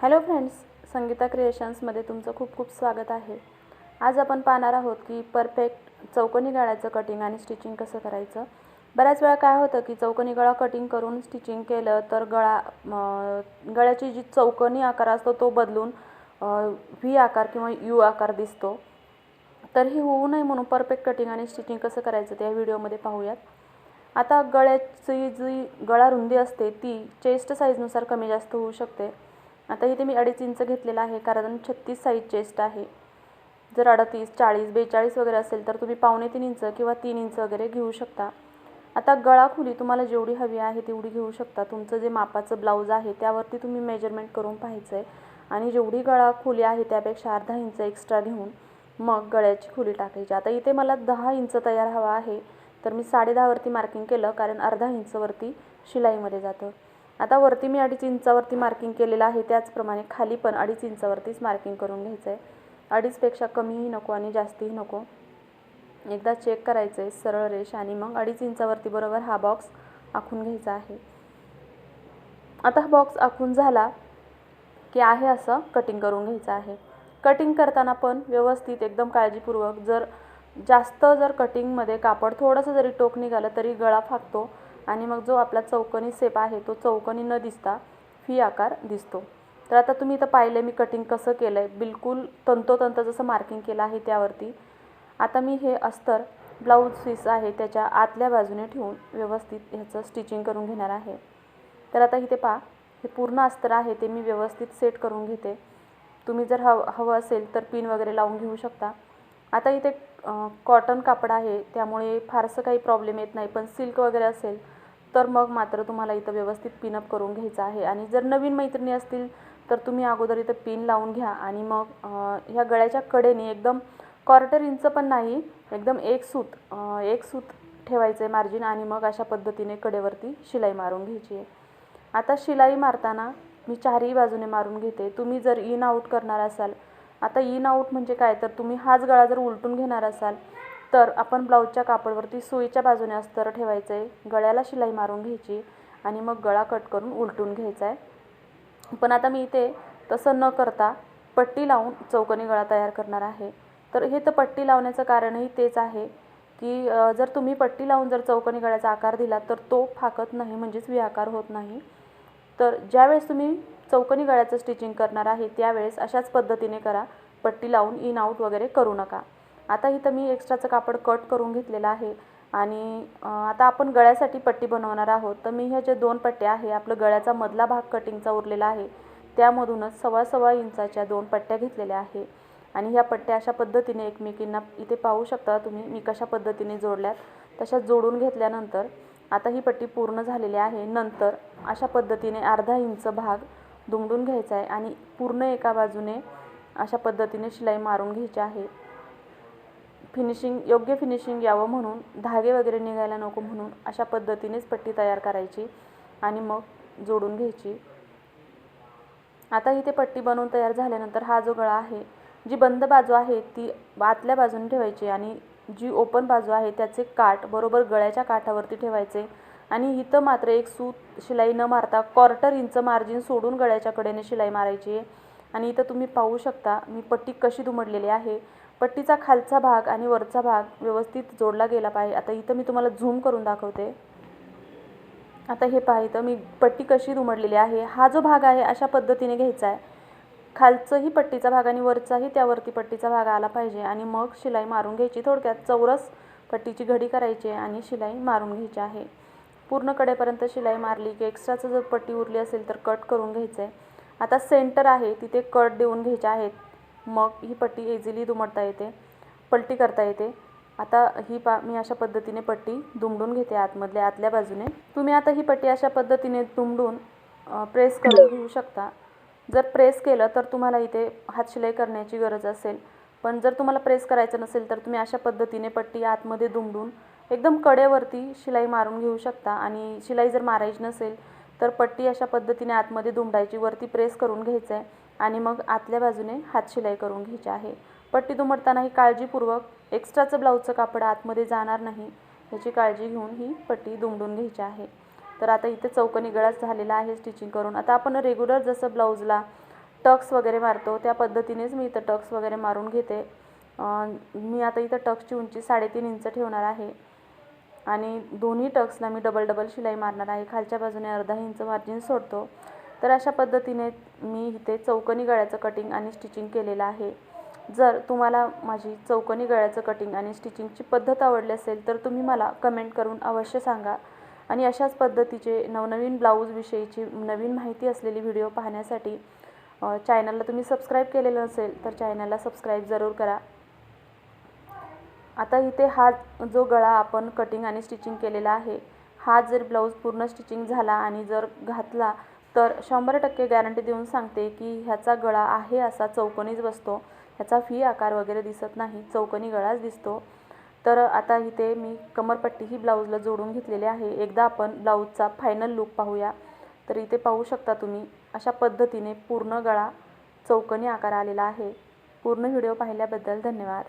Hello friends Sangeeta क्रिएशन्समध्ये तुमचं खूप खूप स्वागत आहे. आज आपण पाहणार आहोत की परफेक्ट चौकोनी गळ्याचं कटिंग आणि स्टिचिंग कसं करायचं. बऱ्याच वेळा काय होतं की चौकोनी गळा कटिंग करून स्टिचिंग केलं तर गळा गळ्याची जी चौकोनी आकार असतो तो बदलून व्ही आकार किंवा यू आकार दिसतो. तर हे होऊ नये म्हणून परफेक्ट कटिंग आणि स्टिचिंग कसं करायचं ते या व्हिडिओमध्ये पाहूयात. आता गळ्याची जी गळा रुंदी असते ती चेस्ट साईजनुसार कमी जास्त होऊ शकते. आता इथे मी अडीच इंच घेतलेला आहे कारण छत्तीस साईज चेस्ट आहे. जर अडतीस चाळीस बेचाळीस वगैरे असेल तर तुम्ही पावणे तीन इंच किंवा तीन इंच वगैरे घेऊ शकता. आता गळा खोली तुम्हाला जेवढी हवी आहे तेवढी घेऊ शकता. तुमचं जे मापाचं ब्लाऊज आहे त्यावरती तुम्ही मेजरमेंट करून पाहायचं आहे आणि जेवढी गळा खोली आहे त्यापेक्षा अर्धा इंच एक्स्ट्रा घेऊन मग गळ्याची खोली टाकायची. आता इथे मला दहा इंच तयार हवा आहे तर मी साडेदहावरती मार्किंग केलं कारण अर्धा इंचवरती शिलाईमध्ये जातं. आता वरती मी अडीच इंचावरती मार्किंग केलेलं आहे. त्याचप्रमाणे खाली पण अडीच इंचावरतीच मार्किंग करून घ्यायचं आहे अडीचपेक्षा कमीही नको आणि जास्तही नको. एकदा चेक करायचं आहे सरळ रेष आणि मग अडीच इंचावरती बरोबर हा बॉक्स आखून घ्यायचा आहे. आता हा बॉक्स आखून झाला की आहे असं कटिंग करून घ्यायचं आहे. कटिंग करताना पण व्यवस्थित एकदम काळजीपूर्वक जर जास्त जर कटिंगमध्ये कापड थोडंसं जरी टोक निघालं तरी गळा फाकतो. आणि मग जो आपला चौकोनी सेप आहे तो चौकोनी न दिसता फी आकार दिसतो. तर आता तुम्ही इथं पाहिलं मी कटिंग कसं केलं आहे बिलकुल तंतोतंत जसं मार्किंग केलं आहे त्यावरती. आता मी हे अस्तर ब्लाऊज पीस आहे त्याच्या आतल्या बाजूने ठेवून व्यवस्थित ह्याचं स्टिचिंग करून घेणार आहे. तर आता इथे पहा हे पूर्ण अस्तर आहे ते मी व्यवस्थित सेट करून घेते. तुम्ही जर हव हवं असेल तर पिन वगैरे लावून घेऊ शकता. आता इथे कॉटन कापड आहे त्यामुळे फारसं काही प्रॉब्लेम येत नाही. पण सिल्क वगैरे असेल तर मग मात्र तुम्हाला इथं व्यवस्थित पिनअप करून घ्यायचं आहे. आणि जर नवीन मैत्रिणी असतील तर तुम्ही अगोदर इथं पिन लावून घ्या. आणि मग ह्या गळ्याच्या कडेने एकदम क्वार्टर इंच पण नाही एकदम एक सूत एक सूत ठेवायचं आहे मार्जिन आणि मग अशा पद्धतीने कडेवरती शिलाई मारून घ्यायची आहे. आता शिलाई मारताना मी चारही बाजूने मारून घेते. तुम्ही जर इन आऊट करणार असाल आता इन आऊट म्हणजे काय? तर तुम्ही हाच गळा जर उलटून घेणार असाल तर आपण ब्लाऊजच्या कापडवरती सुईच्या बाजूने अस्तर ठेवायचं आहे गळ्याला शिलाई मारून घ्यायची आणि मग गळा कट करून उलटून घ्यायचा आहे पण आता मी इथे तसं न करता पट्टी लावून चौकोनी गळा तयार करणार आहे. तर हे तर पट्टी लावण्याचं कारणही तेच आहे की जर तुम्ही पट्टी लावून जर चौकोनी गळ्याचा आकार दिला तर तो फाकत नाही म्हणजेच वी आकार होत नाही. तर ज्यावेळेस तुम्ही चौकोनी गळ्याचं स्टिचिंग करणार आहे त्यावेळेस अशाच पद्धतीने करा. पट्टी लावून इन आऊट वगैरे करू नका. आता इथं मी एक्स्ट्राचं कापड कट करून घेतलेलं आहे. आणि आता आपण गळ्यासाठी पट्टी बनवणार आहोत. तर मी ह्या ज्या दोन पट्ट्या आहे आपलं गळ्याचा मधला भाग कटिंगचा उरलेला आहे त्यामधूनच सव्वा सव्वा इंचाच्या दोन पट्ट्या घेतलेल्या आहे. आणि ह्या पट्ट्या अशा पद्धतीने एकमेकींना इथे पाहू शकता तुम्ही मी कशा पद्धतीने जोडल्यात. तशा जोडून घेतल्यानंतर आता ही पट्टी पूर्ण झालेली आहे. नंतर अशा पद्धतीने अर्धा इंच भाग दुमडून घ्यायचा आहे. आणि पूर्ण एका बाजूने अशा पद्धतीने शिलाई मारून घ्यायची आहे. फिनिशिंग योग्य फिनिशिंग यावं म्हणून धागे वगैरे निघायला नको म्हणून अशा पद्धतीनेच पट्टी तयार करायची आणि मग जोडून घ्यायची. आता इथे पट्टी बनवून तयार झाल्यानंतर हा जो गळा आहे जी बंद बाजू आहे ती आतल्या बाजूने ठेवायची आणि जी ओपन बाजू आहे त्याचे काठ बरोबर गळ्याच्या काठावरती ठेवायचे आणि इथं मात्र एक सूत शिलाई न मारता क्वार्टर इंच मार्जिन सोडून गळ्याच्या कडेने शिलाई मारायची आहे. आणि इथं तुम्ही पाहू शकता मी पट्टी कशी दुमडलेली आहे पट्टीचा खालचा भाग आणि वरचा भाग व्यवस्थित जोडला गेला पाहिजे. आता इथं मी तुम्हाला झूम करून दाखवते. आता हे पहा इथं मी पट्टी कशी दुमडलेली आहे. हा जो भाग आहे अशा पद्धतीने घ्यायचा आहे. खालचंही पट्टीचा भाग आणि वरचाही त्यावरती पट्टीचा भाग आला पाहिजे आणि मग शिलाई मारून घ्यायची. थोडक्यात चौरस पट्टीची घडी करायची आणि शिलाई मारून घ्यायची आहे. पूर्ण कडेपर्यंत शिलाई मारली की एक्स्ट्राचं जर पट्टी उरली असेल तर कट करून घ्यायचं आहे आता सेंटर आहे तिथे कट देऊन घ्यायचे आहेत. मग ही पट्टी इझिली दुमडता येते पलटी करता येते. आता ही पा मी अशा पद्धतीने पट्टी दुमडून घेते आतमधल्या आतल्या बाजूने. तुम्ही आता ही पट्टी अशा पद्धतीने दुमडून प्रेस करून घेऊ शकता. जर प्रेस केलं तर तुम्हाला इथे हात शिलाई करण्याची गरज असेल. पण जर तुम्हाला प्रेस करायचं नसेल तर तुम्ही अशा पद्धतीने पट्टी आतमध्ये दुमडून एकदम कडेवरती शिलाई मारून घेऊ शकता. आणि शिलाई जर मारायची नसेल तर पट्टी अशा पद्धतीने आतमध्ये दुमडायची वरती प्रेस करून घ्यायचं आहे आणि मग आतल्या बाजूने हात शिलाई करून घ्यायची आहे. पट्टी दुमडताना ही काळजीपूर्वक एक्स्ट्राचं ब्लाऊजचं कापड आतमध्ये जाणार नाही. ह्याची काळजी घेऊन ही पट्टी दुमडून घ्यायची आहे. तर आता इथे चौकनी गळाच झालेला आहे स्टिचिंग करून. आता आपण रेग्युलर जसं ब्लाऊजला टक्स वगैरे मारतो त्या पद्धतीनेच मी इथं टक्स वगैरे मारून घेते. मी आता इथं टक्सची उंची साडेतीन इंच ठेवणार आहे. आणि दोन्ही टक्सला मी डबल डबल शिलाई मारणार आहे. खालच्या बाजूने अर्धा इंच मार्जिन सोडतो. तर अशा पद्धतीने मी इथे चौकोनी गळ्याचं कटिंग आणि स्टिचिंग केलेलं आहे. जर तुम्हाला माझी चौकोनी गळ्याचं कटिंग आणि स्टिचिंगची पद्धत आवडली असेल तर तुम्ही मला कमेंट करून अवश्य सांगा. आणि अशाच पद्धतीचे नवनवीन ब्लाऊजविषयीची नवीन माहिती असलेली व्हिडिओ पाहण्यासाठी चॅनलला तुम्ही सबस्क्राईब केलेलं नसेल तर चॅनलला सबस्क्राईब जरूर करा. आता इथे हा जो गळा आपण कटिंग आणि स्टिचिंग केलेला आहे हा जर ब्लाऊज पूर्ण स्टिचिंग झाला आणि जर घातला तर शंभर टक्के गॅरंटी देऊन सांगते की ह्याचा गळा आहे असा चौकोनीच बसतो. ह्याचा फी आकार वगैरे दिसत नाही चौकोनी गळाच दिसतो. तर आता इथे मी कमरपट्टी ही ब्लाऊजला जोडून घेतलेली आहे. एकदा आपण ब्लाऊजचा फायनल लुक पाहूया. तर इथे पाहू शकता तुम्ही अशा पद्धतीने पूर्ण गळा चौकनी आकार आलेला आहे. पूर्ण व्हिडिओ पाहिल्याबद्दल धन्यवाद.